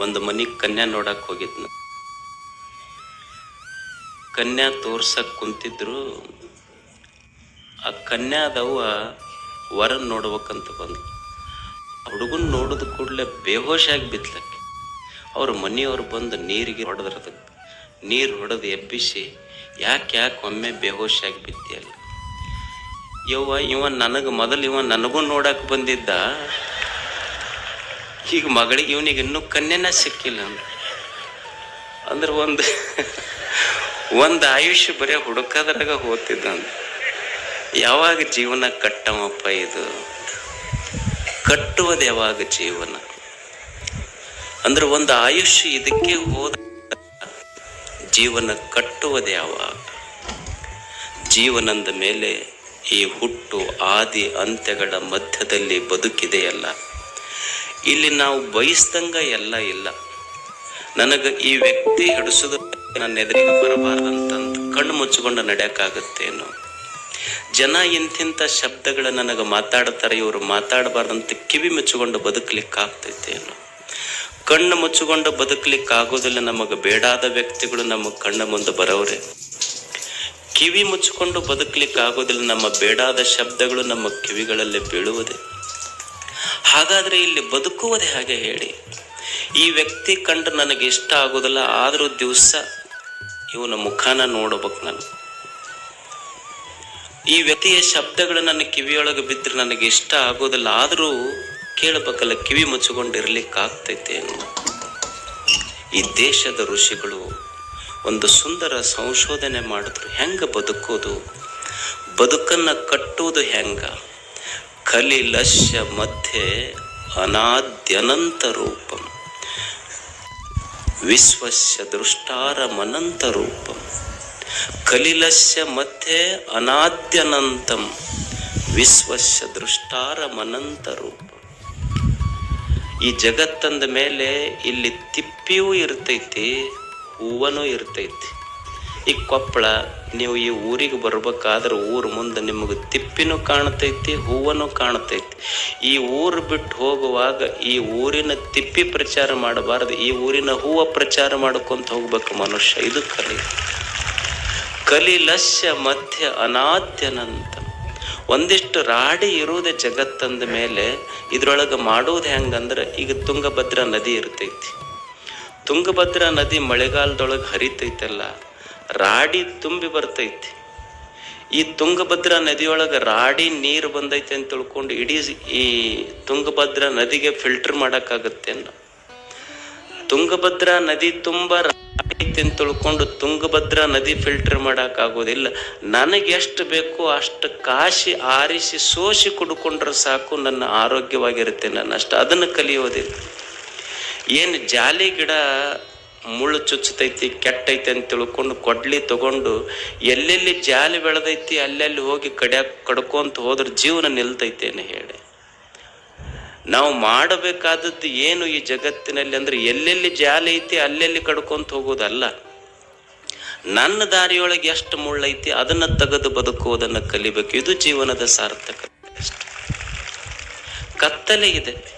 ಒಂದು ಮನಿ ಕನ್ಯಾ ನೋಡಕ್ ಹೋಗಿದ್ನ. ಕನ್ಯಾ ತೋರ್ಸಕ್ ಕುಂತಿದ್ರು. ಆ ಕನ್ಯಾದವ್ವ ವರನ್ ನೋಡ್ಬೇಕಂತ ಬಂದ್ಲು. ಹುಡುಗನ್ ನೋಡಿದ ಕೂಡಲೇ ಬೇಹೋಶಾಗಿ ಬಿತ್ಲಕ್ಕ ಅವ್ರ ಮನೆಯವ್ರು ಬಂದು ನೀರಿಗೆ ಹೊಡೆದ್ರದಕ್ಕೆ ನೀರು ಹೊಡೆದು ಎಬ್ಬಿಸಿ ಯಾಕೆ ಯಾಕೆ ಒಮ್ಮೆ ಬೇಹೋಶಾಗಿ ಬಿತ್ತಿಯಲ್ಲ ಯವ್ವ, ಇವ ನನಗೆ, ಮೊದಲು ಇವ ನನಗೂ ನೋಡಕ್ಕೆ ಬಂದಿದ್ದ. ಈಗ ಮಗಳಿಗೆ ಇವನಿಗೆ ಇನ್ನೂ ಕನ್ಯನ ಸಿಕ್ಕಿಲ್ಲ ಅಂದ್ರೆ. ಅಂದ್ರೆ ಒಂದು ಒಂದು ಆಯುಷ್ಯ ಬರೀ ಹುಡುಕದ್ರಾಗ ಹೋಗ್ತಿದ್ದ ಯಾವಾಗ ಜೀವನ ಕಟ್ಟಮಪ್ಪ ಇದು? ಕಟ್ಟುವುದು ಯಾವಾಗ ಜೀವನ? ಅಂದ್ರೆ ಒಂದು ಆಯುಷ್ಯ ಇದಕ್ಕೆ ಹೋದ ಜೀವನ ಕಟ್ಟುವುದು ಯಾವಾಗ? ಜೀವನದ ಮೇಲೆ ಈ ಹುಟ್ಟು, ಆದಿ, ಅಂತ್ಯಗಳ ಮಧ್ಯದಲ್ಲಿ ಬದುಕಿದೆಯಲ್ಲ. ಇಲ್ಲಿ ನಾವು ಬಯಸ್ದಂಗ ಎಲ್ಲ ಇಲ್ಲ. ನನಗೆ ಈ ವ್ಯಕ್ತಿ ಹಿಡಿಸೋದು ನನ್ನ ಎದುರಿಗೆ ಬರಬಾರ್ದಂತ ಕಣ್ಣು ಮುಚ್ಚಿಕೊಂಡು ನಡೆಯೋಕ್ಕಾಗತ್ತೇನೋ ಜನ ಇಂತಿಂಥ ಶಬ್ದಗಳ ನನಗೆ ಮಾತಾಡ್ತಾರೆ, ಇವರು ಮಾತಾಡಬಾರ್ದಂತ ಕಿವಿ ಮುಚ್ಚಿಕೊಂಡು ಬದುಕಲಿಕ್ಕೆ ಆಗ್ತೈತೇನೋ ಕಣ್ಣು ಮುಚ್ಚಿಕೊಂಡು ಬದುಕಲಿಕ್ಕೆ ಆಗೋದಿಲ್ಲ ನಮಗೆ, ಬೇಡಾದ ವ್ಯಕ್ತಿಗಳು ನಮ್ಮ ಕಣ್ಣ ಮುಂದೆ ಬರೋರೆ ಕಿವಿ ಮುಚ್ಚಿಕೊಂಡು ಬದುಕಲಿಕ್ಕೆ ಆಗೋದಿಲ್ಲ ನಮ್ಮ ಬೇಡಾದ ಶಬ್ದಗಳು ನಮ್ಮ ಕಿವಿಗಳಲ್ಲಿ ಬೀಳುವುದೇ. ಹಾಗಾದ್ರೆ ಇಲ್ಲಿ ಬದುಕುವುದೇ ಹಾಗೆ ಹೇಳಿ. ಈ ವ್ಯಕ್ತಿ ಕಂಡು ನನಗೆ ಇಷ್ಟ ಆಗೋದಿಲ್ಲ ಆದರೂ ದಿವಸ ಇವನ ಮುಖಾನ ನೋಡಬೇಕು ನಾನು. ಈ ವ್ಯಕ್ತಿಯ ಶಬ್ದಗಳು ನನ್ನ ಕಿವಿಯೊಳಗೆ ಬಿದ್ದರೆ ನನಗೆ ಇಷ್ಟ ಆಗೋದಿಲ್ಲ ಆದರೂ ಕೇಳಬೇಕಲ್ಲ, ಕಿವಿ ಮುಚ್ಚಿಕೊಂಡಿರ್ಲಿಕ್ಕೆ ಆಗ್ತೈತೇನು ಈ ದೇಶದ ಋಷಿಗಳು ಒಂದು ಸುಂದರ ಸಂಶೋಧನೆ ಮಾಡಿದ್ರು, ಹೆಂಗೆ ಬದುಕೋದು ಬದುಕನ್ನು ಕಟ್ಟುವುದು ಹೆಂಗ? ಕಲಿಲಶ್ಯ ಮಧ್ಯೆ ಅನಾದ್ಯನಂತ ರೂಪಂ ವಿಶ್ವಸ್ಯ ದೃಷ್ಟಾರಮನಂತ ರೂಪಂ ಕಲಿಲಸ್ಯ ಮಧ್ಯೆ ಅನಾದ್ಯನಂತಂ. ವಿಶ್ವಸ್ಯ ದೃಷ್ಟಾರಮನಂತ ರೂಪಂ ಈ ಜಗತ್ತಂದ ಮೇಲೆ ಇಲ್ಲಿ ತಿಪ್ಪಿಯೂ ಇರ್ತೈತಿ, ಹೂವನೂ ಇರ್ತೈತಿ. ಈ ಕೊಪ್ಪಳ, ನೀವು ಈ ಊರಿಗೆ ಬರ್ಬೇಕಾದ್ರೆ ಊರು ಮುಂದೆ ನಿಮಗೆ ತಿಪ್ಪಿನೂ ಕಾಣ್ತೈತಿ, ಹೂವನೂ ಕಾಣ್ತೈತಿ. ಈ ಊರು ಬಿಟ್ಟು ಹೋಗುವಾಗ ಈ ಊರಿನ ತಿಪ್ಪಿ ಪ್ರಚಾರ ಮಾಡಬಾರ್ದು, ಈ ಊರಿನ ಹೂವ ಪ್ರಚಾರ ಮಾಡ್ಕೊಂತ ಹೋಗ್ಬೇಕು ಮನುಷ್ಯ. ಇದು ಕಲಿ. ಕಲಿಲಸ್ಯ ಮಧ್ಯ, ಅನಾದ್ಯನಂತ. ಒಂದಿಷ್ಟು ರಾಡಿ ಇರುವುದೇ ಜಗತ್ತಂದ ಮೇಲೆ, ಇದ್ರೊಳಗೆ ಮಾಡೋದು ಹೆಂಗಂದ್ರೆ ಈಗ ತುಂಗಭದ್ರಾ ನದಿ ಇರ್ತೈತಿ. ತುಂಗಭದ್ರಾ ನದಿ ಮಳೆಗಾಲದೊಳಗೆ ಹರಿತೈತಲ್ಲ ರಾಡಿ ತುಂಬಿ ಬರ್ತೈತಿ. ಈ ತುಂಗಭದ್ರಾ ನದಿಯೊಳಗೆ ರಾಡಿ ನೀರು ಬಂದೈತೆ ಅಂತ ತಿಳ್ಕೊಂಡು ಇಡೀ ಈ ತುಂಗಭದ್ರಾ ನದಿಗೆ ಫಿಲ್ಟರ್ ಮಾಡೋಕ್ಕಾಗತ್ತೆ ತುಂಗಭದ್ರಾ ನದಿ ತುಂಬ ಐತಿ ಅಂತ ತಿಳ್ಕೊಂಡು ತುಂಗಭದ್ರಾ ನದಿ ಫಿಲ್ಟರ್ ಮಾಡೋಕ್ಕಾಗೋದಿಲ್ಲ. ನನಗೆ ಎಷ್ಟು ಬೇಕೋ ಅಷ್ಟು ಕಾಶಿ ಆರಿಸಿ ಸೋಸಿ ಕುಡ್ಕೊಂಡ್ರೆ ಸಾಕು, ನನ್ನ ಆರೋಗ್ಯವಾಗಿರುತ್ತೆ ನನ್ನ ಅಷ್ಟು ಅದನ್ನು ಕಲಿಯೋದಿಲ್ಲ. ಏನು ಜಾಲಿ ಗಿಡ ಮುಳ್ಳು ಚುಚ್ಚತೈತಿ, ಕೆಟ್ಟೈತಿ ಅಂತ ತಿಳ್ಕೊಂಡು ಕೊಡ್ಲಿ ತಗೊಂಡು ಎಲ್ಲೆಲ್ಲಿ ಜಾಲಿ ಬೆಳೆದೈತಿ ಅಲ್ಲೆಲ್ಲಿ ಹೋಗಿ ಕಡೆ ಕಡ್ಕೊಂತ ಹೋದ್ರೆ ಜೀವನ ನಿಲ್ತೈತೇನೆ ಹೇಳಿ. ನಾವು ಮಾಡಬೇಕಾದದ್ದು ಏನು ಈ ಜಗತ್ತಿನಲ್ಲಿ ಅಂದ್ರೆ ಎಲ್ಲೆಲ್ಲಿ ಜಾಲಿ ಐತಿ ಅಲ್ಲೆಲ್ಲಿ ಕಡ್ಕೊಂತ ಹೋಗೋದಲ್ಲ. ನನ್ನ ದಾರಿಯೊಳಗೆ ಎಷ್ಟು ಮುಳ್ಳೈತಿ ಅದನ್ನ ತೆಗೆದು ಬದುಕುವುದನ್ನು ಕಲಿಬೇಕು. ಇದು ಜೀವನದ ಸಾರ್ಥಕತೆ ಅಷ್ಟೆ ಕತ್ತಲೆ ಇದೆ.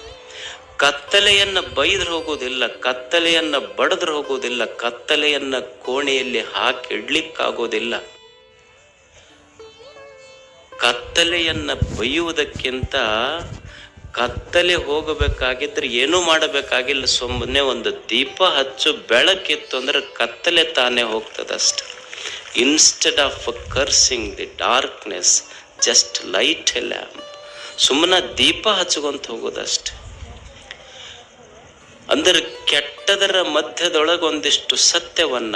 ಕತ್ತಲೆಯನ್ನ ಬೈದ್ರೆ ಹೋಗೋದಿಲ್ಲ, ಕತ್ತಲೆಯನ್ನ ಬಡದ್ರೆ ಹೋಗೋದಿಲ್ಲ, ಕತ್ತಲೆಯನ್ನ ಕೋಣೆಯಲ್ಲಿ ಹಾಕಿಡ್ಲಿಕ್ಕಾಗೋದಿಲ್ಲ ಕತ್ತಲೆಯನ್ನ ಬೈಯುವುದಕ್ಕಿಂತ ಕತ್ತಲೆ ಹೋಗಬೇಕಾಗಿದ್ರೆ ಏನೂ ಮಾಡಬೇಕಾಗಿಲ್ಲ. ಸುಮ್ಮನೆ ಒಂದು ದೀಪ ಹಚ್ಚು, ಬೆಳಕಿತ್ತು ಅಂದ್ರೆ ಕತ್ತಲೆ ತಾನೇ ಹೋಗ್ತದಷ್ಟೆ instead of cursing the darkness just light lamp ಸುಮ್ಮನೆ ದೀಪ ಹಚ್ಕೊಂತ ಹೋಗೋದಷ್ಟೆ. ಅಂದರೆ ಕೆಟ್ಟದರ ಮಧ್ಯದೊಳಗೊಂದಿಷ್ಟು ಸತ್ಯವನ್ನ,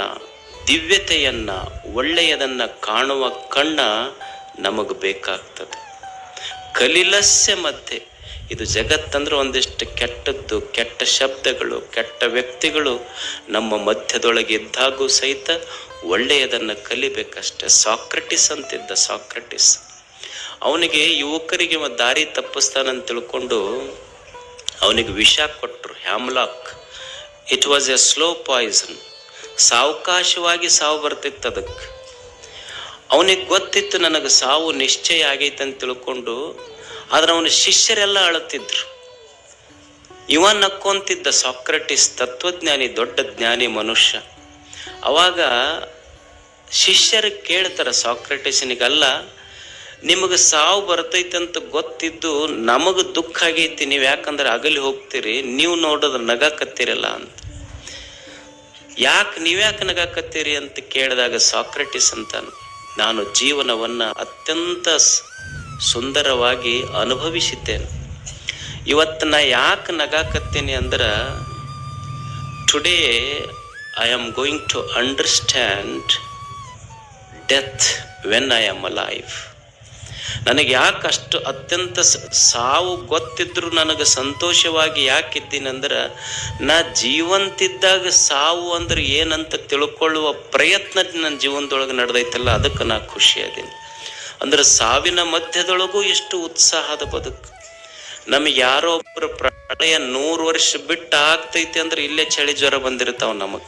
ದಿವ್ಯತೆಯನ್ನ, ಒಳ್ಳೆಯದನ್ನ ಕಾಣುವ ಕಣ್ಣ ನಮಗೆ ಬೇಕಾಗ್ತದೆ. ಕಲಿಲಸ್ಯ ಮಧ್ಯೆ, ಇದು ಜಗತ್ತಂದ್ರೆ ಒಂದಿಷ್ಟು ಕೆಟ್ಟದ್ದು, ಕೆಟ್ಟ ಶಬ್ದಗಳು, ಕೆಟ್ಟ ವ್ಯಕ್ತಿಗಳು ನಮ್ಮ ಮಧ್ಯದೊಳಗೆ ಇದ್ದಾಗೂ ಸಹಿತ ಒಳ್ಳೆಯದನ್ನು ಕಲಿಬೇಕಷ್ಟೆ. ಸಾಕ್ರಟಿಸ್ ಅಂತಿದ್ದ ಸಾಕ್ರೆಟಿಸ್. ಅವನಿಗೆ ಯುವಕರಿಗೆ ದಾರಿ ತಪ್ಪಿಸ್ತಾನಂತ ತಿಳ್ಕೊಂಡು ಅವನಿಗೆ ವಿಷ ಕೊಟ್ಟರು hemlock it was a slow poison ಸಾವಕಾಶವಾಗಿ ಸಾವು ಬರ್ತಿತ್ತು ಅದಕ್ಕೆ. ಅವನಿಗೆ ಗೊತ್ತಿತ್ತು ನನಗೆ ಸಾವು ನಿಶ್ಚಯ ಆಗೈತೆ ಅಂತ ತಿಳ್ಕೊಂಡು, ಆದ್ರೆ ಅವನ ಶಿಷ್ಯರೆಲ್ಲ ಅಳುತ್ತಿದ್ರು. ಇವ ನಕ್ಕೊಂತಿದ್ದ ಸಾಕ್ರೆಟಿಸ್ ತತ್ವಜ್ಞಾನಿ, ದೊಡ್ಡ ಜ್ಞಾನಿ ಮನುಷ್ಯ. ಅವಾಗ ಶಿಷ್ಯರು ಕೇಳ್ತಾರೆ ಸಾಕ್ರೆಟಿಸ್ನಿಗಲ್ಲ ನಿಮಗೆ ಸಾವು ಬರ್ತೈತೆ ಅಂತ ಗೊತ್ತಿದ್ದು ನಮಗೆ ದುಃಖ ಆಗೈತಿ, ನೀವು ಯಾಕಂದ್ರೆ ಅಗಲಿ ಹೋಗ್ತೀರಿ, ನೀವು ನೋಡಿದ್ರೆ ನಗಾಕತ್ತೀರಲ್ಲ ಅಂತ. ಯಾಕೆ ನೀವ್ಯಾಕೆ ನಗಾಕತ್ತೀರಿ ಅಂತ ಕೇಳಿದಾಗ ಸಾಕ್ರೆಟಿಸ್ ಅಂತ ನಾನು ಜೀವನವನ್ನ ಅತ್ಯಂತ ಸುಂದರವಾಗಿ ಅನುಭವಿಸಿದ್ದೇನೆ. ಇವತ್ತು ನಾ ಯಾಕೆ ನಗಾಕತ್ತೀನಿ ಅಂದ್ರೆ today I am going to understand death when I am alive ನನಗೆ ಯಾಕೆ ಅಷ್ಟು ಅತ್ಯಂತ ಸಾವು ಗೊತ್ತಿದ್ರು ನನಗೆ ಸಂತೋಷವಾಗಿ ಯಾಕಿದ್ದೀನಿ ಅಂದ್ರೆ ನಾ ಜೀವಂತಿದ್ದಾಗ ಸಾವು ಅಂದ್ರೆ ಏನಂತ ತಿಳ್ಕೊಳ್ಳುವ ಪ್ರಯತ್ನ ನನ್ನ ಜೀವನದೊಳಗೆ ನಡೆದೈತಲ್ಲ, ಅದಕ್ಕೆ ನಾ ಖುಷಿ ಅದೀನಿ ಅಂದ್ರೆ ಸಾವಿನ ಮಧ್ಯದೊಳಗೂ ಎಷ್ಟು ಉತ್ಸಾಹದ ಬದುಕು. ನಮಗೆ ಯಾರೋ ಒಬ್ಬರು ಪ್ರಳಯ ನೂರು ವರ್ಷ ಬಿಟ್ಟು ಆಗ್ತೈತೆ ಅಂದ್ರೆ ಇಲ್ಲೇ ಚಳಿ ಜ್ವರ ಬಂದಿರ್ತಾವ ನಮಗೆ.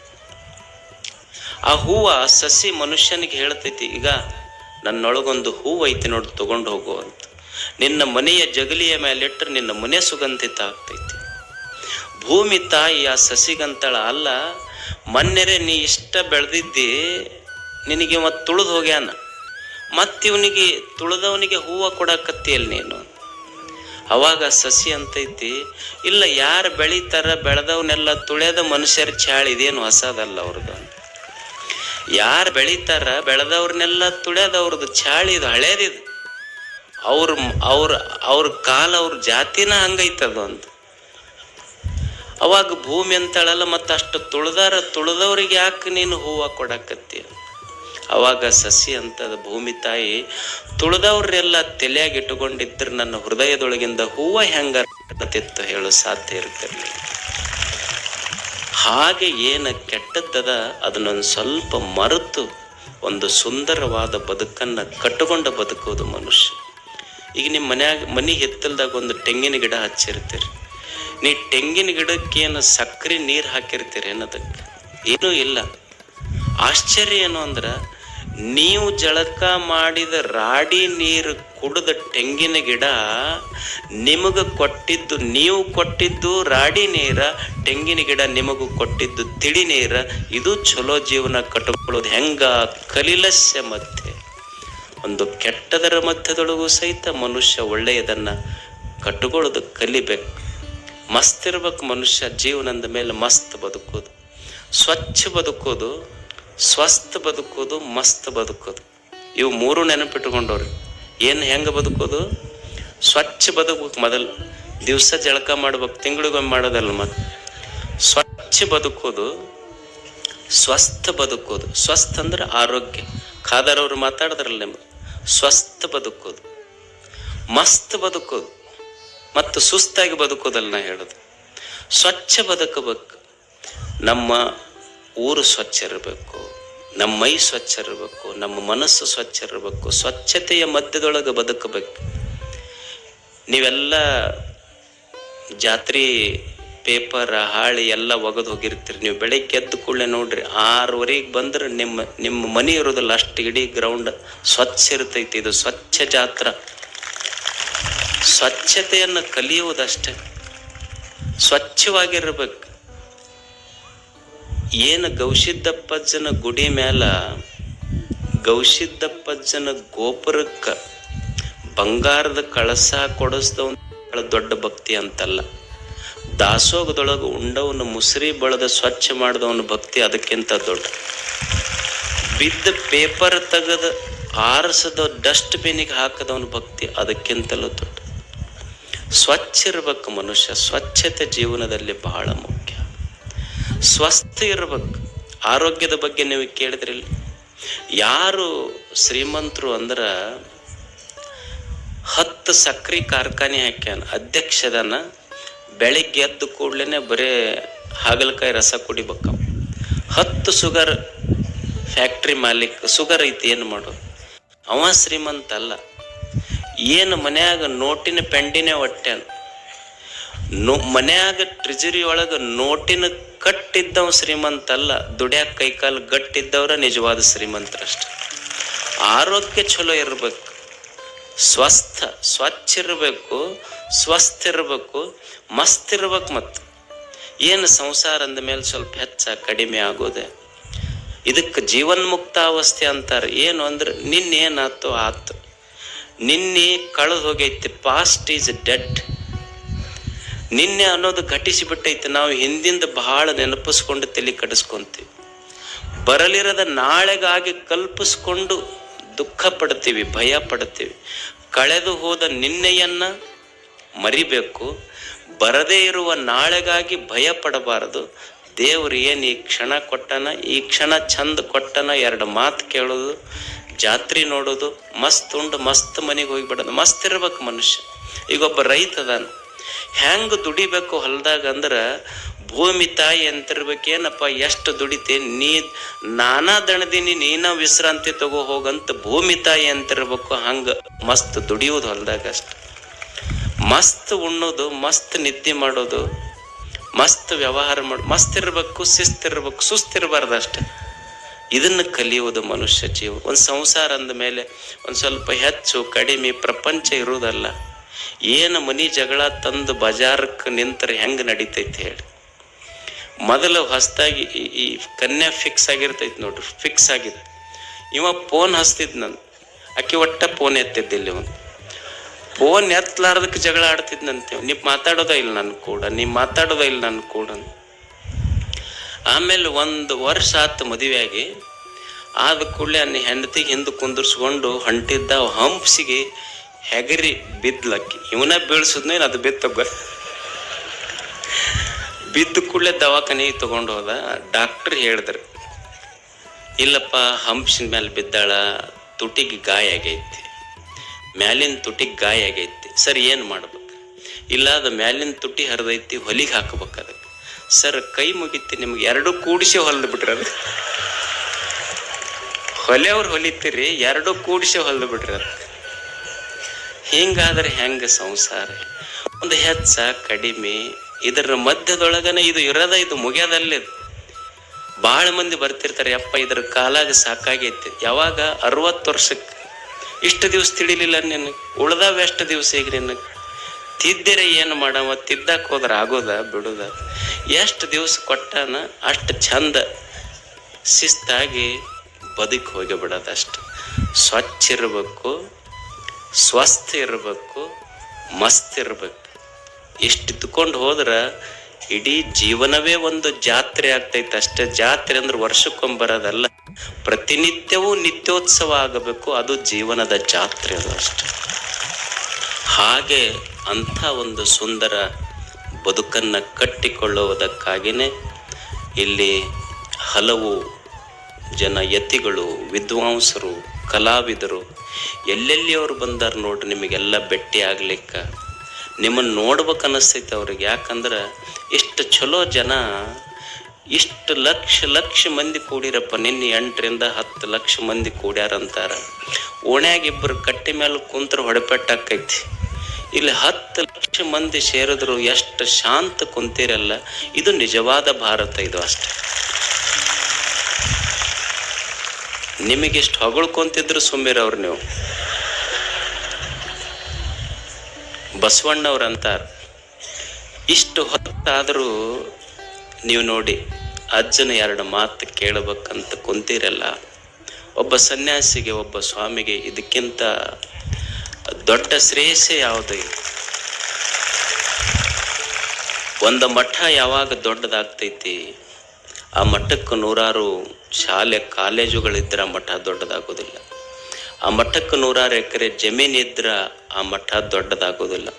ಆ ಹೂವ ಸಸಿ ಮನುಷ್ಯನಿಗೆ ಹೇಳ್ತೈತಿ, ಈಗ ನನ್ನೊಳಗೊಂದು ಹೂವು ಐತಿ ನೋಡಿ, ತಗೊಂಡು ಹೋಗು ಅಂತ. ನಿನ್ನ ಮನೆಯ ಜಗಲಿಯ ಮೇಲಿಟ್ಟರೆ ನಿನ್ನ ಮನೆ ಸುಗಂಧಿತ ಆಗ್ತೈತಿ. ಭೂಮಿ ತಾಯಿ ಆ ಸಸಿಗಂತಳ, ಅಲ್ಲ, ಮನ್ನೆರೆ ನೀ ಇಷ್ಟ ಬೆಳೆದಿದ್ದಿ, ನಿನಗೆ ಮತ್ತೆ ತುಳಿದು ಹೋಗ್ಯಾನ. ಮತ್ತಿವನಿಗೆ ತುಳಿದವನಿಗೆ ಹೂವು ಕೊಡಕತ್ತಿಯಲ್ ನೀನು. ಅವಾಗ ಸಸಿ ಅಂತೈತಿ, ಇಲ್ಲ, ಯಾರು ಬೆಳಿತಾರ ಬೆಳೆದವನ್ನೆಲ್ಲ ತುಳಿಯದ ಮನುಷ್ಯರ ಚಾಳಿದೇನು ಹೊಸದಲ್ಲ ಅವ್ರದ್ದು ಯಾರು ಬೆಳಿತಾರ ಬೆಳೆದವ್ರನ್ನೆಲ್ಲ ತುಳಿಯೋದವ್ರದ್ದು ಅವ್ರದ್ದು ಇದು ಹಳೇದಿದು ಅವ್ರ ಅವ್ರ ಅವ್ರ ಕಾಲ ಅವ್ರ ಜಾತಿನ ಹಂಗೈತದು ಅಂತ. ಅವಾಗ ಭೂಮಿ ಅಂತಳಲ್ಲ ಮತ್ತೆ ಅಷ್ಟು ತುಳಿದಾರ ತುಳಿದವ್ರಿಗೆ ಯಾಕೆ ನೀನು ಹೂವು ಕೊಡಕತ್ತಿ ಅವಾಗ ಸಸಿ ಅಂತದ ಭೂಮಿ ತಾಯಿ ತುಳಿದವ್ರೆಲ್ಲ ತಲೆಯಾಗಿ ನನ್ನ ಹೃದಯದೊಳಗಿಂದ ಹೂವು ಹೆಂಗ ಹೇಳು, ಸಾಧ್ಯ ಇರ್ತಿರ್ಲಿಲ್ಲ ಹಾಗೆ ಏನು ಕೆಟ್ಟದ್ದದ, ಅದನ್ನೊಂದು ಸ್ವಲ್ಪ ಮರೆತು ಒಂದು ಸುಂದರವಾದ ಬದುಕನ್ನು ಕಟ್ಟುಕೊಂಡ ಬದುಕೋದು ಮನುಷ್ಯ. ಈಗ ನಿಮ್ಮ ಮನ್ಯಾಗ, ಮನೆ ಹಿತ್ತಲ್ದಾಗ ಒಂದು ತೆಂಗಿನ ಗಿಡ ಹಚ್ಚಿರ್ತೀರಿ. ನೀ ತೆಂಗಿನ ಗಿಡಕ್ಕೇನು ಸಕ್ಕರೆ ನೀರು ಹಾಕಿರ್ತೀರಿ ಅನ್ನೋದಕ್ಕೆ? ಏನೂ ಇಲ್ಲ. ಆಶ್ಚರ್ಯ ಏನು ಅಂದ್ರೆ, ನೀವು ಜಳಕ ಮಾಡಿದ ರಾಡಿ ನೀರು ಕುಡಿದ ತೆಂಗಿನ ಗಿಡ ನಿಮಗೆ ಕೊಟ್ಟಿದ್ದು ನೀವು ಕೊಟ್ಟಿದ್ದು ರಾಡಿ ನೀರ, ತೆಂಗಿನ ಗಿಡ ನಿಮಗೂ ಕೊಟ್ಟಿದ್ದು ತಿಳಿ ನೀರ, ಇದು ಚಲೋ ಜೀವನ ಕಟ್ಟಿಕೊಳ್ಳೋದು ಹೆಂಗ? ಕಲಿಲಸ್ಯ ಮಧ್ಯೆ. ಒಂದು ಕೆಟ್ಟದರ ಮಧ್ಯದೊಳಗೂ ಸಹಿತ ಮನುಷ್ಯ ಒಳ್ಳೆಯದನ್ನ ಕಟ್ಟಿಕೊಳ್ಳೋದು ಕಲಿಬೇಕು. ಮಸ್ತ್ ಇರ್ಬೇಕು ಮನುಷ್ಯ, ಜೀವನದ ಮೇಲೆ ಮಸ್ತ್ ಬದುಕೋದು. ಸ್ವಚ್ಛ ಬದುಕೋದು, ಸ್ವಸ್ಥ ಬದುಕೋದು, ಮಸ್ತ್ ಬದುಕೋದು. ಇವು ಮೂರು ನೆನಪಿಟ್ಟುಕೊಂಡವ್ರಿ ಏನು ಹೆಂಗೆ ಬದುಕೋದು? ಸ್ವಚ್ಛ ಬದುಕಬೇಕು ಮೊದಲು. ದಿವಸ ಜಳಕ ಮಾಡ್ಬೇಕು, ತಿಂಗಳಿಗೊಮ್ಮೆ ಮಾಡೋದಲ್ಲ ಮತ್ತೆ ಸ್ವಚ್ಛ ಬದುಕೋದು, ಸ್ವಸ್ಥ ಬದುಕೋದು. ಸ್ವಸ್ಥ ಅಂದ್ರೆ ಆರೋಗ್ಯ. ಖಾದರವ್ರು ಮಾತಾಡಿದ್ರಲ್ಲ ನಿಮ್ಗೆ? ಸ್ವಸ್ಥ ಬದುಕೋದು. ಮಸ್ತ್ ಬದುಕೋದು. ಮತ್ತು ಸುಸ್ತಾಗಿ ಬದುಕೋದಲ್ಲ ನಾ ಹೇಳೋದು. ಸ್ವಚ್ಛ ಬದುಕಬೇಕು. ನಮ್ಮ ಊರು ಸ್ವಚ್ಛ ಇರಬೇಕು. ನಮ್ಮ ಮೈ ಸ್ವಚ್ಛ ಇರಬೇಕು, ನಮ್ಮ ಮನಸ್ಸು ಸ್ವಚ್ಛ ಇರಬೇಕು, ಸ್ವಚ್ಛತೆಯ ಮಧ್ಯದೊಳಗೆ ಬದುಕಬೇಕು. ನೀವೆಲ್ಲ ಜಾತ್ರೆ ಪೇಪರ್, ಹಾಳಿ ಎಲ್ಲ ಒಗೆದು ಹೋಗಿರ್ತೀರಿ. ನೀವು ಬೆಳಗ್ಗೆ ಎದ್ದು ಕೂಡಲೇ ನೋಡ್ರಿ, ಆರೂವರೆಗೆ ಬಂದ್ರೆ ನಿಮ್ಮ ನಿಮ್ಮ ಮನೆ ಇರೋದಿಲ್ಲ, ಅಷ್ಟು ಇಡೀ ಗ್ರೌಂಡ್ ಸ್ವಚ್ಛ ಇರ್ತೈತಿ. ಇದು ಸ್ವಚ್ಛ ಜಾತ್ರ. ಸ್ವಚ್ಛತೆಯನ್ನು ಕಲಿಯುವುದಷ್ಟೇ ಸ್ವಚ್ಛವಾಗಿರ್ಬೇಕು. ಏನು ಗೌಶಿದ್ದಪ್ಪಜ್ಜನ ಗುಡಿ ಮ್ಯಾಲ ಗೌಶಿದ್ದಪ್ಪಜ್ಜನ ಗೋಪುರಕ್ಕೆ ಬಂಗಾರದ ಕಳಸ ಕೊಡಿಸ್ದವ್ ದೊಡ್ಡ ಭಕ್ತಿ ಅಂತಲ್ಲ. ದಾಸೋಗದೊಳಗೆ ಉಂಡವನು ಮುಸುರಿ ಬಳದ ಸ್ವಚ್ಛ ಮಾಡಿದವನ ಭಕ್ತಿ ಅದಕ್ಕಿಂತ ದೊಡ್ಡ. ಬಿದ್ದ ಪೇಪರ್ ತೆಗೆದ ಆರಿಸದ ಡಸ್ಟ್ಬಿನ್ನಿಗೆ ಹಾಕದವನ ಭಕ್ತಿ ಅದಕ್ಕಿಂತಲೂ ದೊಡ್ಡ. ಸ್ವಚ್ಛ ಇರ್ಬೇಕು ಮನುಷ್ಯ, ಸ್ವಚ್ಛತೆ ಜೀವನದಲ್ಲಿ ಬಹಳ ಮುಖ್ಯ. ಸ್ವಸ್ಥ ಇರ್ಬೇಕು. ಆರೋಗ್ಯದ ಬಗ್ಗೆ ನೀವು ಕೇಳಿದ್ರಿಲ್ಲ ಯಾರು ಶ್ರೀಮಂತರು ಅಂದ್ರೆ ಹತ್ತು ಸಕ್ರಿ ಕಾರ್ಖಾನೆ ಹಾಕ್ಯಾನ, ಅಧ್ಯಕ್ಷದನ ಬೆಳಿಗ್ಗೆ ಎದ್ದು ಕೂಡ್ಲೇನೆ ಬರೇ ಹಾಗಲಕಾಯಿ ರಸ ಕುಡಿಬೇಕ ಹತ್ತು ಸುಗರ್ ಫ್ಯಾಕ್ಟ್ರಿ ಮಾಲೀಕ್ ಸುಗರ್ ಐತಿ ಏನು ಮಾಡು ಅವ ಶ್ರೀಮಂತ ಅಲ್ಲ. ಏನು ಮನ್ಯಾಗ ನೋಟಿನ ಪೆಂಡಿನೇ ಹೊಟ್ಟೆನ್ ನೋ ಮನ್ಯಾಗ ಟ್ರಿಜರಿ ಒಳಗ ನೋಟಿನ ಕಟ್ಟಿದ್ದವ ಶ್ರೀಮಂತ ಅಲ್ಲ ದುಡ್ಯಾಕ ಕೈಕಾಲು ಗಟ್ಟಿದ್ದವ್ರ ನಿಜವಾದ ಶ್ರೀಮಂತರಷ್ಟ. ಆರೋಗ್ಯ ಚಲೋ ಇರ್ಬೇಕು, ಸ್ವಸ್ಥ, ಸ್ವಚ್ಛ ಇರಬೇಕು, ಸ್ವಸ್ಥ ಇರಬೇಕು, ಮಸ್ತ್ ಇರ್ಬೇಕು ಮತ್ತು ಏನು ಸಂಸಾರ ಅಂದ ಮೇಲೆ ಸ್ವಲ್ಪ ಹೆಚ್ಚ ಕಡಿಮೆ ಆಗೋದೆ. ಇದಕ್ಕೆ ಜೀವನ್ಮುಕ್ತಾವಸ್ಥೆ ಅಂತಾರೆ. ಏನು ಅಂದ್ರೆ ನಿನ್ನೇನಾತು ಆತು. ನಿನ್ನೆ ಕಳೆದು ಹೋಗೈತಿ ಪಾಸ್ಟ್ ಈಸ್ ಡೆಡ್ ನಿನ್ನೆ ಅನ್ನೋದು ಘಟಿಸಿಬಿಟ್ಟೈತೆ. ನಾವು ಹಿಂದಿಂದ ಬಹಳ ನೆನಪಿಸ್ಕೊಂಡು ತಲೆ ಕಡಿಸ್ಕೊಂತೀವಿ. ಬರಲಿರದ ನಾಳೆಗಾಗಿ ಕಲ್ಪಿಸ್ಕೊಂಡು ದುಃಖ ಪಡ್ತೀವಿ, ಭಯ ಪಡ್ತೀವಿ. ಕಳೆದು ಹೋದ ನಿನ್ನೆಯನ್ನ ಮರಿಬೇಕು. ಬರದೇ ಇರುವ ನಾಳೆಗಾಗಿ ಭಯ ಪಡಬಾರದು. ದೇವ್ರು ಏನು ಈ ಕ್ಷಣ ಕೊಟ್ಟನ, ಈ ಕ್ಷಣ ಚಂದ ಕೊಟ್ಟನ ಎರಡು ಮಾತು ಕೇಳೋದು, ಜಾತ್ರೆ ನೋಡೋದು, ಮಸ್ತ್ ಉಂಡು ಮಸ್ತ್ ಮನೆಗೆ ಹೋಗಿಬಿಡೋದು. ಮಸ್ತ್ ಇರ್ಬೇಕು ಮನುಷ್ಯ. ಈಗ ಒಬ್ಬ ರೈತ ಹೆಂಗ್ ದುಡಿಬೇಕು ಹೊಲ್ದಾಗ ಅಂದ್ರೆ ಭೂಮಿ ತಾಯಿ ಅಂತಿರ್ಬೇಕೇನಪ್ಪ, ಎಷ್ಟು ದುಡಿತೆ? ನೀ ನಾನಾ ದಣದಿನಿ, ನೀನ ವಿಶ್ರಾಂತಿ ತಗೋ ಹೋಗಂತ ಭೂಮಿ ತಾಯಿ ಅಂತಿರ್ಬೇಕು, ಹಂಗ ಮಸ್ತ್ ದುಡಿಯೋದು ಹೊಲ್ದಾಗ ಅಷ್ಟ. ಮಸ್ತ್ ಉಣ್ಣೋದು, ಮಸ್ತ್ ನಿದ್ದೆ ಮಾಡೋದು, ಮಸ್ತ್ ವ್ಯವಹಾರ ಮಾಡಿ, ಮಸ್ತ್ ಇರ್ಬೇಕು ಶಿಸ್ತಿರ್ಬೇಕು ಸುಸ್ತಿರ್ಬಾರ್ದು ಅಷ್ಟೆ. ಇದನ್ನು ಕಲಿಯುವುದು ಮನುಷ್ಯ ಜೀವ. ಒಂದು ಸಂಸಾರ ಅಂದ ಮೇಲೆ ಒಂದು ಸ್ವಲ್ಪ ಹೆಚ್ಚು ಕಡಿಮೆ ಪ್ರಪಂಚ ಇರುವುದಲ್ಲ ಏನು ಮನಿ ಜಗಳ ತಂದು ಬಜಾರಕ್ಕೆ ನಿಂತರೆ ಹೆಂಗೆ ನಡೀತೈತೆ ಹೇಳಿ. ಮೊದಲು ಹೊಸದಾಗಿ ಈ ಕನ್ಯಾ ಫಿಕ್ಸ್ ಆಗಿರ್ತೈತಿ ನೋಡ್ರಿ ಫಿಕ್ಸ್ ಆಗಿದೆ ಇವ ಫೋನ್ ಹಚ್ತಿದ್ ನಾನು. ಆಕೆ ಒಟ್ಟ ಫೋನ್ ಎತ್ತಿದ್ದಿಲ್ಲ ಇವನು ಫೋನ್ ಎತ್ತಲಾರ್ದಕ್ಕೆ ಜಗಳ ಆಡ್ತಿದ್ನಂತೆ ನೀವು ಮಾತಾಡೋದ ಇಲ್ಲ ನನ್ನ ಕೂಡ ನೀವು ಮಾತಾಡೋದ ಇಲ್ಲ ನನ್ನ ಕೂಡ ಆಮೇಲೆ ಒಂದು ವರ್ಷ ಆತು ಮದುವೆಯಾಗಿ, ಆದ ಕೂಡಲೇ ಅನ್ನ ಹೆಂಡತಿಗೆ ಹಿಂದೆ ಕುಂದಿರ್ಸ್ಕೊಂಡು ಹೊಂಟಿದ್ದ ಹಂಪ್ಸಿಗೆ ಹೆಗರಿ ಬಿದ್ಲಕ್ಕಿ. ಇವನ ಬೀಳ್ಸಿದ್ನು ಅದು ಬಿತ್ತು ಬಿದ್ದ ಕೂಡಲೇ ದವಾಖಾನೆಗೆ ತಗೊಂಡು ಹೋದ. ಡಾಕ್ಟರ್ ಹೇಳಿದ್ರು, ಇಲ್ಲಪ್ಪ, ಹಂಪ್ಸಿನ ಮೇಲೆ ಬಿದ್ದಾಳ, ತುಟಿಗೆ ಗಾಯ ಆಗೈತಿ. ಮ್ಯಾಲಿನ ತುಟಿಗೆ ಗಾಯ ಆಗೈತಿ. ಸರ್, ಏನು ಮಾಡ್ಬೇಕು? ಇಲ್ಲ, ಅದು ಮ್ಯಾಲಿನ ತುಟಿ ಹರಿದೈತಿ, ಹೊಲಿಗೆ ಹಾಕಬೇಕು ಅದಕ್ಕೆ. ಸರ್, ಕೈ ಮುಗಿತಿ, ನಿಮ್ಗೆ ಎರಡು ಕೂಡಿಸಿ ಹೊಲ್ದು ಬಿಟ್ರಿ ಅದು. ಹೊಲೆಯವ್ರು ಹೊಲಿತೀರಿ, ಎರಡು ಕೂಡಿಸಿ ಹೊಲ್ದು ಬಿಟ್ರಿ ಅದು ಹಿಂಗಾದ್ರೆ ಹೆಂಗ ಸಂಸಾರ? ಒಂದು ಹೆಚ್ಚ, ಕಡಿಮೆ, ಇದರ ಮಧ್ಯದೊಳಗನೆ ಇದು ಇರೋದ, ಇದು ಮುಗಿಯೋದಲ್ಲೇ ಭಾಳ ಮಂದಿ ಬರ್ತಿರ್ತಾರೆ ಅಪ್ಪ ಇದ್ರ ಕಾಲಾಗ ಸಾಕಾಗೈತಿ. ಯಾವಾಗ? ಅರವತ್ತು ವರ್ಷಕ್ಕೆ. ಇಷ್ಟು ದಿವಸ ತಿಳಿಲಿಲ್ಲ ನಿನಗೆ ಉಳ್ದಾವ ಎಷ್ಟು ದಿವಸ ಈಗ ನಿನ್ನ? ತಿದ್ದರೆ ಏನು ಮಾಡವ? ತಿದ್ದಕ್ಕೆ ಹೋದ್ರೆ ಆಗೋದ, ಬಿಡೋದ? ಎಷ್ಟು ದಿವಸ ಕೊಟ್ಟಾನ, ಅಷ್ಟು ಚಂದ ಶಿಸ್ತಾಗಿ ಬದುಕಿ ಹೋಗಿ ಬಿಡೋದಷ್ಟು ಸ್ವಚ್ಛ ಇರಬೇಕು ಸ್ವಸ್ಥ ಇರಬೇಕು ಮಸ್ತ್ ಇರಬೇಕು ಇಷ್ಟಿದ್ದುಕೊಂಡು ಹೋದ್ರೆ ಇಡೀ ಜೀವನವೇ ಒಂದು ಜಾತ್ರೆ ಆಗ್ತೈತೆ. ಅಷ್ಟೇ ಜಾತ್ರೆ ಅಂದ್ರೆ ವರ್ಷಕ್ಕೊಮ್ಮೆ ಬರೋದಲ್ಲ ಪ್ರತಿನಿತ್ಯವೂ ನಿತ್ಯೋತ್ಸವ ಆಗಬೇಕು. ಅದು ಜೀವನದ ಜಾತ್ರೆ ಅದು ಅಷ್ಟೆ. ಹಾಗೆ ಅಂಥ ಒಂದು ಸುಂದರ ಬದುಕನ್ನು ಕಟ್ಟಿಕೊಳ್ಳುವುದಕ್ಕಾಗಿಯೇ ಇಲ್ಲಿ ಹಲವು ಜನ ಯತಿಗಳು, ವಿದ್ವಾಂಸರು, ಕಲಾವಿದರು ಎಲ್ಲೆಲ್ಲಿ ಅವ್ರು ಬಂದಾರ ನೋಡ್ರಿ, ನಿಮಗೆಲ್ಲ ಭೇಟಿ ಆಗ್ಲಿಕ್ಕೆ. ನಿಮ್ಮನ್ನು ನೋಡ್ಬೇಕು ಅನ್ನಿಸ್ತೈತೆ ಅವ್ರಿಗೆ. ಯಾಕಂದ್ರೆ ಇಷ್ಟು ಚಲೋ ಜನ, ಇಷ್ಟು ಲಕ್ಷ ಲಕ್ಷ ಮಂದಿ ಕೂಡಿರಪ್ಪ. ನಿನ್ನೆ ಎಂಟರಿಂದ ಹತ್ತು ಲಕ್ಷ ಮಂದಿ ಕೂಡ್ಯಾರಂತಾರೆ ಓಣ್ಯಾಗ ಇಬ್ಬರು ಕಟ್ಟಿ ಮೇಲೆ ಕುಂತ್ರ ಹೊಡೆಪೆಟ್ಟಾಕೈತಿ. ಇಲ್ಲಿ ಹತ್ತು ಲಕ್ಷ ಮಂದಿ ಸೇರಿದ್ರು ಎಷ್ಟು ಶಾಂತ ಕುಂತಿರಲ್ಲ. ಇದು ನಿಜವಾದ ಭಾರತ ಇದು ಅಷ್ಟೆ. ನಿಮಗೆಷ್ಟು ಹೊಗಳ್ಕೊಂತಿದ್ರು ಸುಮ್ಮಿರವ್ರು ನೀವು? ಬಸವಣ್ಣವ್ರು ಅಂತಾರ. ಇಷ್ಟು ಹೊತ್ತಾದರೂ ನೀವು ನೋಡಿ ಅಜ್ಜನ ಎರಡು ಮಾತು ಕೇಳಬೇಕಂತ ಕುಂತಿರಲ್ಲ. ಒಬ್ಬ ಸನ್ಯಾಸಿಗೆ ಒಬ್ಬ ಸ್ವಾಮಿಗೆ ಇದಕ್ಕಿಂತ ದೊಡ್ಡ ಶ್ರೇಯಸ್ಸೇ ಯಾವುದು ಒಂದು ಮಠ ಯಾವಾಗ ದೊಡ್ಡದಾಗ್ತೈತಿ? ಆ ಮಠಕ್ಕೆ ನೂರಾರು ಶಾಲೆ ಕಾಲೇಜುಗಳಿದ್ರೆ ಮಠ ದೊಡ್ಡದಾಗೋದಿಲ್ಲ. ಆ ಮಠಕ್ಕೆ ನೂರಾರು ಎಕರೆ ಜಮೀನಿದ್ರೆ ಆ ಮಠ ದೊಡ್ಡದಾಗೋದಿಲ್ಲ.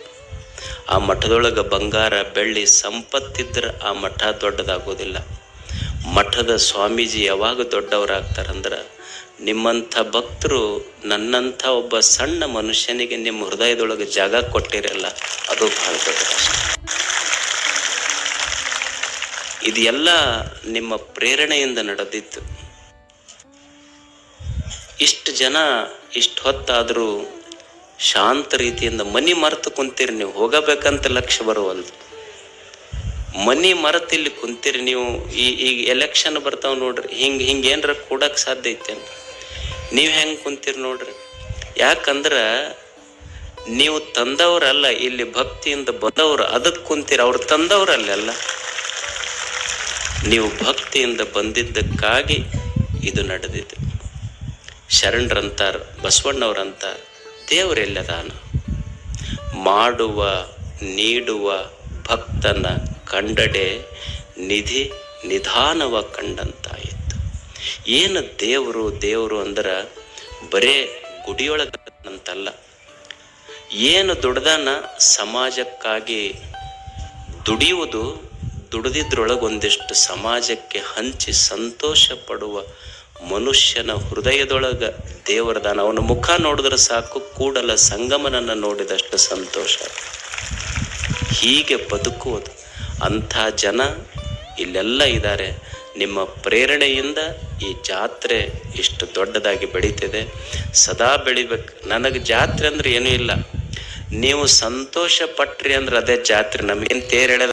ಆ ಮಠದೊಳಗೆ ಬಂಗಾರ, ಬೆಳ್ಳಿ, ಸಂಪತ್ತಿದ್ರೆ ಆ ಮಠ ದೊಡ್ಡದಾಗೋದಿಲ್ಲ. ಮಠದ ಸ್ವಾಮೀಜಿ ಯಾವಾಗ ದೊಡ್ಡವರಾಗ್ತಾರಂದ್ರೆ, ನಿಮ್ಮಂಥ ಭಕ್ತರು ನನ್ನಂಥ ಒಬ್ಬ ಸಣ್ಣ ಮನುಷ್ಯನಿಗೆ ನಿಮ್ಮ ಹೃದಯದೊಳಗೆ ಜಾಗ ಕೊಟ್ಟಿರಲ್ಲ, ಅದು ಭಾಳ ದೊಡ್ಡ ಕಷ್ಟ ಇದೆಲ್ಲ ನಿಮ್ಮ ಪ್ರೇರಣೆಯಿಂದ ನಡೆದಿತ್ತು. ಇಷ್ಟು ಜನ, ಇಷ್ಟು ಹೊತ್ತಾದರೂ ಶಾಂತ ರೀತಿಯಿಂದ ಮನಿ ಮರೆತು ಕುಂತೀರಿ, ನೀವು ಹೋಗಬೇಕಂತ ಲಕ್ಷ್ಯ ಬರುವಲ್ದು. ಮನಿ ಮರೆತು ಇಲ್ಲಿ ಕುಂತೀರಿ ನೀವು, ಈ ಈಗ ಎಲೆಕ್ಷನ್ ಬರ್ತಾವ ನೋಡ್ರಿ, ಹಿಂಗೆ ಹಿಂಗೆ ಏನರ ಕೂಡಕ್ಕೆ ಸಾಧ್ಯ ಐತೇನು ನೀವು ಹೆಂಗೆ ಕುಂತೀರಿ ನೋಡ್ರಿ? ಯಾಕಂದ್ರೆ ನೀವು ತಂದವರಲ್ಲ, ಇಲ್ಲಿ ಭಕ್ತಿಯಿಂದ ಬಂದವರು ಅದಕ್ಕೆ ಕುಂತೀರಿ, ಅವ್ರು ತಂದವರಲ್ಲ ನೀವು ಭಕ್ತಿಯಿಂದ ಬಂದಿದ್ದಕ್ಕಾಗಿ ಇದು ನಡೆದಿದೆ. ಶರಣರಂತಾರ, ಬಸವಣ್ಣವ್ರಂತ ದೇವರೆಲ್ಲದಾನ. ಮಾಡುವ, ನೀಡುವ ಭಕ್ತನ ಕಂಡಡೆ ನಿಧಿ ನಿಧಾನವ ಕಂಡಂತಾಯಿತು ಏನು ದೇವರು ದೇವರು ಅಂದ್ರೆ ಬರೇ ಗುಡಿಯೊಳಗಂತಲ್ಲ. ಏನು ದುಡ್ದಾನ ಸಮಾಜಕ್ಕಾಗಿ ದುಡಿಯುವುದು ದುಡಿದಿದ್ರೊಳಗೆ ಒಂದಿಷ್ಟು ಸಮಾಜಕ್ಕೆ ಹಂಚಿ ಸಂತೋಷ ಪಡುವ ಮನುಷ್ಯನ ಹೃದಯದೊಳಗ ದೇವರದಾನ ಅವನ ಮುಖ ನೋಡಿದ್ರೆ ಸಾಕು, ಕೂಡಲ ಸಂಗಮನನ್ನು ನೋಡಿದಷ್ಟು ಸಂತೋಷ. ಹೀಗೆ ಬದುಕುವುದು. ಅಂಥ ಜನ ಇಲ್ಲೆಲ್ಲ ಇದ್ದಾರೆ. ನಿಮ್ಮ ಪ್ರೇರಣೆಯಿಂದ ಈ ಜಾತ್ರೆ ಇಷ್ಟು ದೊಡ್ಡದಾಗಿ ಬೆಳೀತಿದೆ. ಸದಾ ಬೆಳಿಬೇಕು. ನನಗೆ ಜಾತ್ರೆ ಅಂದ್ರೆ ಏನೂ ಇಲ್ಲ. ನೀವು ಸಂತೋಷ ಪಟ್ರಿ ಅಂದ್ರೆ ಅದೇ ಜಾತ್ರೆ ನಮಗೇನು ತೇರೆಳೆದ